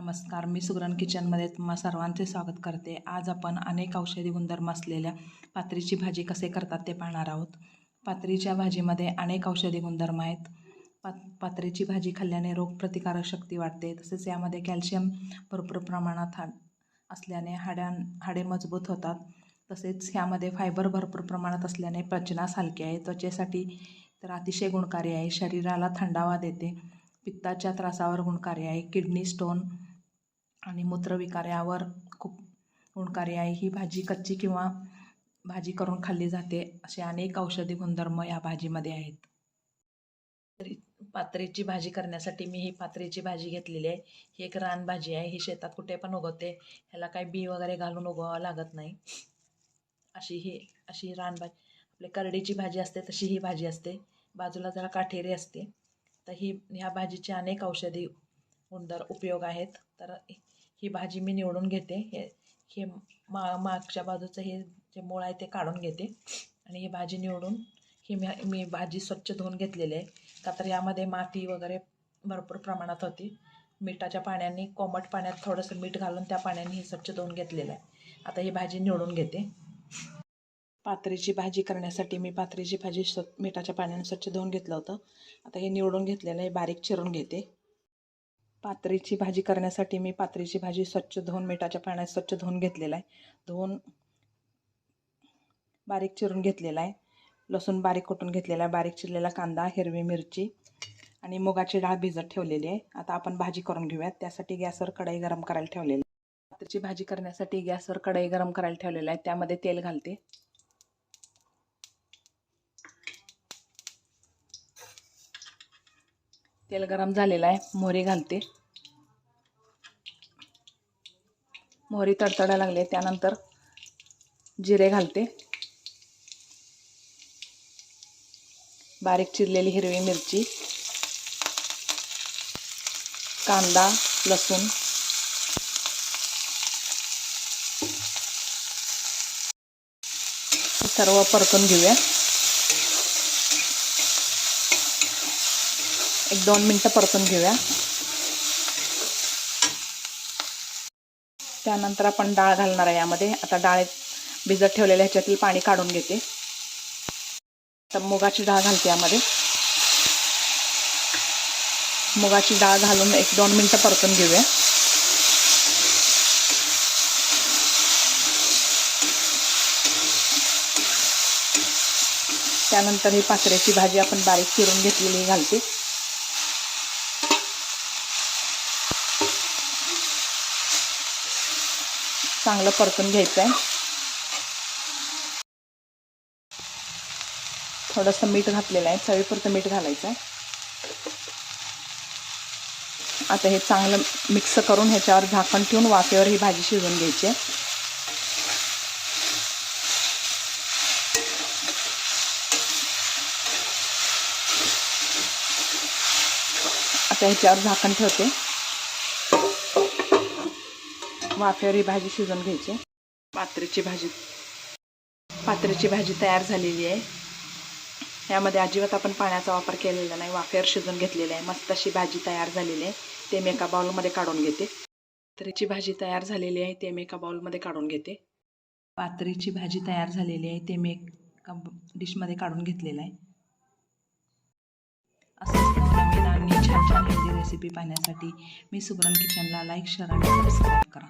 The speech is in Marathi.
नमस्कार मी सुगरण किचनमध्ये तुम्हा सर्वांचे स्वागत करते. आज आपण अनेक औषधी गुणधर्म असलेल्या पात्रीची भाजी कसे करतात ते पाहणार आहोत. पात्रीच्या भाजीमध्ये अनेक औषधी गुणधर्म आहेत. पात पात्रीची भाजी खाल्ल्याने रोगप्रतिकारक शक्ती वाढते. तसेच यामध्ये कॅल्शियम भरपूर प्रमाणात हा असल्याने हाड्यां हाडे मजबूत होतात. तसेच ह्यामध्ये फायबर भरपूर प्रमाणात असल्याने पचनास हलके आहे. त्वचेसाठी तर अतिशय गुणकारी आहे. शरीराला थंडावा देते. पित्ताच्या त्रासावर गुणकारी आहे. किडनी स्टोन आणि मूत्रविकार यावर खूप गुणकारी आहे ही भाजी कच्ची किंवा भाजी करून खाल्ली जाते असे अनेक औषधी गुणधर्म या भाजीमध्ये आहेत. तरी पात्रीची भाजी करण्यासाठी मी ही पात्रीची भाजी घेतलेली आहे. ही एक रानभाजी आहे. ही शेतात कुठे पण उगवते. ह्याला काही बी वगैरे घालून उगवावं लागत नाही. अशी ही अशी रानभाजी आपली करडीची भाजी असते तशी ही भाजी असते. बाजूला जरा काठेरी असते. तर ही ह्या भाजीचे अनेक औषधी गुणधर उपयोग आहेत. तर ही भाजी मी निवडून घेते. हे हे मा मागच्या बाजूचं हे जे मूळ आहे ते काढून घेते. आणि ही भाजी निवडून ही मी मी भाजी स्वच्छ धुवून घेतलेली आहे. का तर यामध्ये माती वगैरे भरपूर प्रमाणात होती. मिठाच्या पाण्याने कोमट पाण्यात थोडंसं मीठ घालून त्या पाण्याने ही स्वच्छ धुवून घेतलेलं आहे. आता ही भाजी निवडून घेते. पात्रीची भाजी करण्यासाठी मी पात्रीची भाजी स्व मिठाच्या पाण्याने स्वच्छ धुवून घेतलं होतं. आता हे निवडून घेतलेलं आहे. बारीक चिरून घेते. पात्रीची भाजी करण्यासाठी मी पात्रीची भाजी स्वच्छ धुवून मिठाच्या पाण्यात स्वच्छ धुवून घेतलेला आहे. धुवून बारीक चिरून घेतलेला आहे. लसूण बारीक कुटून घेतलेला आहे. बारीक चिरलेला कांदा हिरवी मिरची आणि मुगाची डाळ भिजत ठेवलेली आहे. आता आपण भाजी करून घेऊयात. त्यासाठी गॅसवर कढई गरम करायला ठेवलेली आहे. पात्रीची भाजी करण्यासाठी गॅसवर कढई गरम करायला ठेवलेलं आहे. त्यामध्ये तेल घालते. तेल गरम झालेलं आहे. मोहरी घालते. मोहरी तडतडा लागले त्यानंतर जिरे घालते. बारीक चिरलेली हिरवी मिरची कांदा लसूण. सर्व परतून घेऊया. एक दोन मिनटं परतून घेऊया. त्यानंतर आपण डाळ घालणार आहे यामध्ये. आता डाळ भिजत ठेवलेल्या ह्याच्यातील पाणी काढून घेते. तर मुगाची डाळ घालते यामध्ये. मुगाची डाळ घालून एक दोन मिनटं परतून घेऊया. त्यानंतर ही पात्र्याची भाजी आपण बारीक चिरून घेतलेली घालते. चांगलं परतून घ्यायचं आहे. थोडंसं मीठ घातलेलं आहे. चवीपुरतं मीठ घालायचं आहे. आता हे चांगलं मिक्स करून ह्याच्यावर झाकण ठेवून वाफेवर ही भाजी शिजवून घ्यायची आहे. आता ह्याच्यावर झाकण ठेवते. वाफेवर ही भाजी शिजवून घ्यायची. पात्रीची भाजी. पात्रीची भाजी तयार झालेली आहे. यामध्ये अजिबात आपण पाण्याचा वापर केलेला नाही. वाफेवर शिजून घेतलेली आहे. मस्त अशी भाजी तयार झालेली आहे. ते मी एका बाउलमध्ये काढून घेते. पात्रीची भाजी तयार झालेली आहे. ते मी एका बाउलमध्ये काढून घेते. पात्रीची भाजी तयार झालेली आहे. ते मी एका डिशमध्ये काढून घेतलेलं आहे. असंच नवीन आणि छान छान हेल्दी रेसिपी पाहण्यासाठी मी सुब्रम किचनला लाईक शेअर आणि सबस्क्राईब करा.